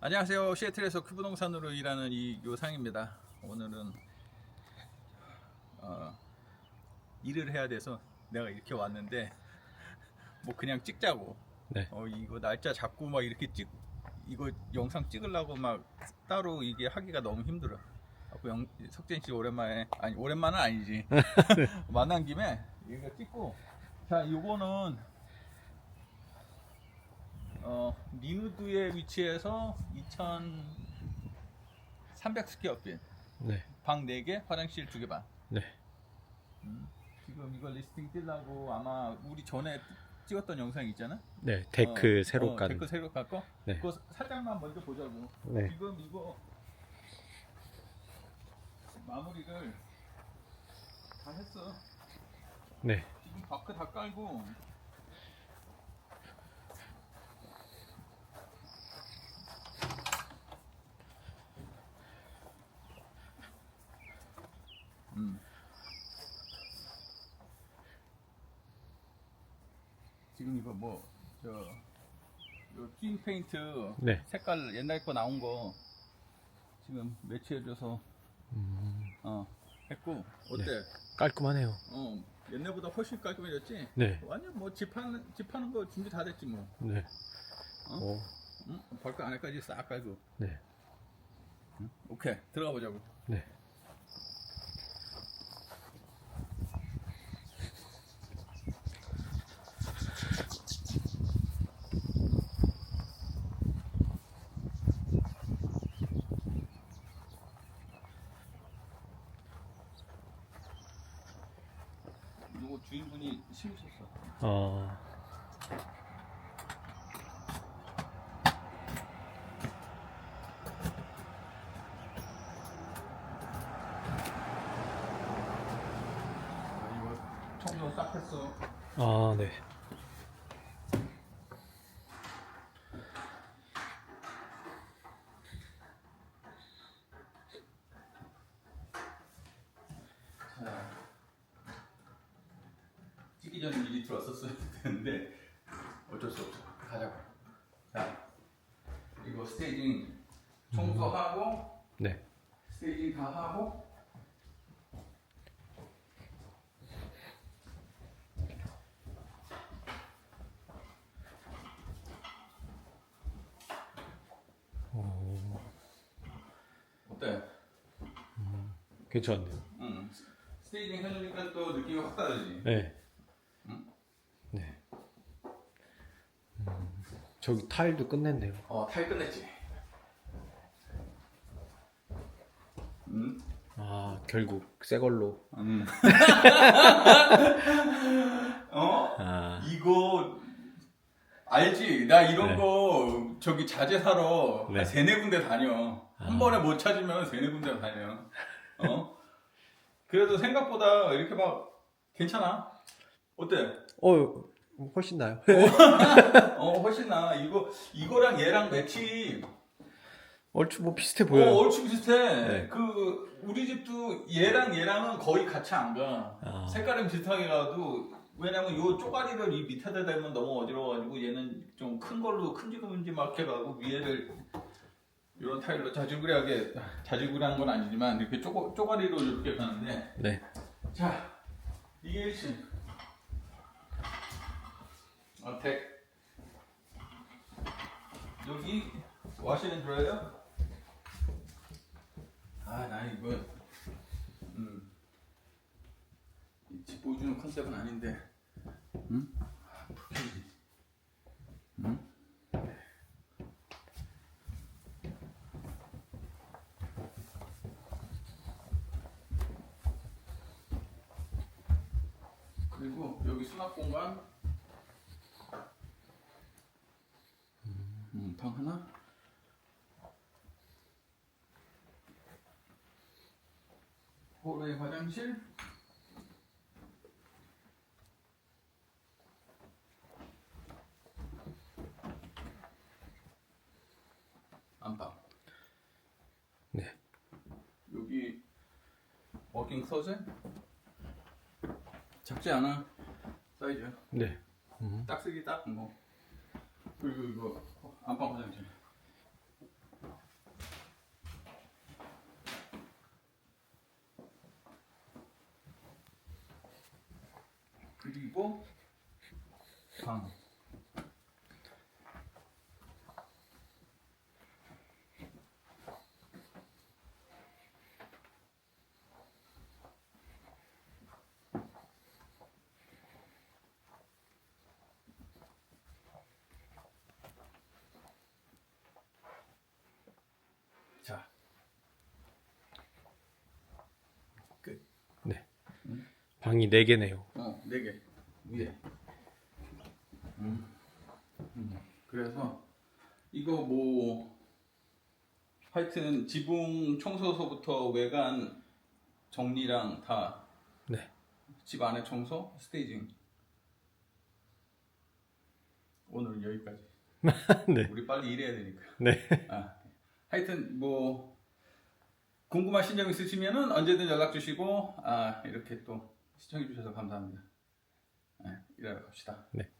안녕하세요. 시애틀에서 크부동산으로 일하는 이요상입니다. 오늘은 어, 일을 해야 돼서 내가 이렇게 왔는데 뭐 그냥 찍자고. 네. 어 이거 날짜 잡고 막 이렇게 찍 이거 영상 찍으려고 막 따로 이게 하기가 너무 힘들어. 그 영, 석진 씨 오랜만에 아니 오랜만은 아니지 만난 김에 이거 찍고 자 이거는 어, 니누드에 위치해서 2,300 스퀘어핏 네. 방 4개, 화장실 2개 반. 네. 지금 이거 리스팅 뜨려고 아마 우리 전에 찍었던 영상 있잖아. 네. 데크 어, 새로 어, 깐. 데크 새로 깎고. 네. 그거 살짝만 먼저 보자고. 네. 지금 이거 마무리를 다 했어. 네. 지금 바크 다 깔고 음. 지금 이거 뭐저 찐 페인트 네. 색깔 옛날 거 나온 거 지금 매치해줘서 어 했고 어때? 깔끔하네요. 어 옛날보다 훨씬 깔끔해졌지? 네. 완전 뭐 집 하는 집 하는 거 준비 다 됐지 뭐. 네. 어? 오. 응? 벌크 안에까지 싹 깔고. 네. 오케이 들어가 보자고. 네. 이거 주인분이 심으셨 어. 어. 아. 아, 네. 찍기 전에 미리 들어왔었어야 되는데 어쩔 수 없어. 가자고. 자, 이거 스테이징 청소하고 네. 스테이징 다 하고 오. 어때? 괜찮네요. 응. 스테이징 해주니까 또 느낌이 확 다르지. 네. 응? 네. 음, 저기 타일도 끝냈네요. 어, 타일 끝냈지. 응? 아, 결국 새 걸로. 음. 어? 아. 이거 알지? 나 이런 네. 거 저기 자재 사러 네. 한 세네 군데 다녀. 한 아. 번에 못 찾으면 세네 군데 다녀. 어? 그래도 생각보다 이렇게 막 괜찮아. 어때? 어, 훨씬 나요. 어, 훨씬 나. 이거 이거랑 얘랑 매치 얼추 뭐 비슷해 어, 보여요. 얼추 비슷해. 네. 그 우리 집도 얘랑 얘랑은 거의 같이 안 가. 아. 색깔은 비슷하게 가도 왜냐면 요 쪼가리를 이 밑에다 대면 너무 어지러워가지고 얘는 좀 큰 걸로 큰지도인지 막 해가고 위에를 이런 타일로 자질구레하게 자질구레한 건 아니지만 이렇게 쪼, 쪼가리로 이렇게 가는데 네. 자 이게 1층 어택 여기 와시는 드라이어 아 나 이거 음. 이집 보여주는 컨셉은 아닌데 응? 아, 불쾌지 응? 그리고 여기 수납 공간 음, 방 하나? 홀의 화장실? 안방. 네. 여기 워킹 서재? 작지 않아 사이즈. 네. 음. 딱 쓰기 딱 뭐. 그리고 이거 안방 화장실. 그리고 방 자. 끝. 네. 방이 4개네요. 어, 네 개. 위에. 음. 음. 그래서 이거 뭐 하여튼 지붕 청소서부터 외관 정리랑 다집 네. 안에 청소, 스테이징. 오늘 여기까지. 네. 우리 빨리 일해야 되니까. 네. 아, 하여튼 뭐 궁금하신 점 있으시면은 언제든 연락 주시고 아 이렇게 또 시청해 주셔서 감사합니다. 네, 일하러 갑시다. 네.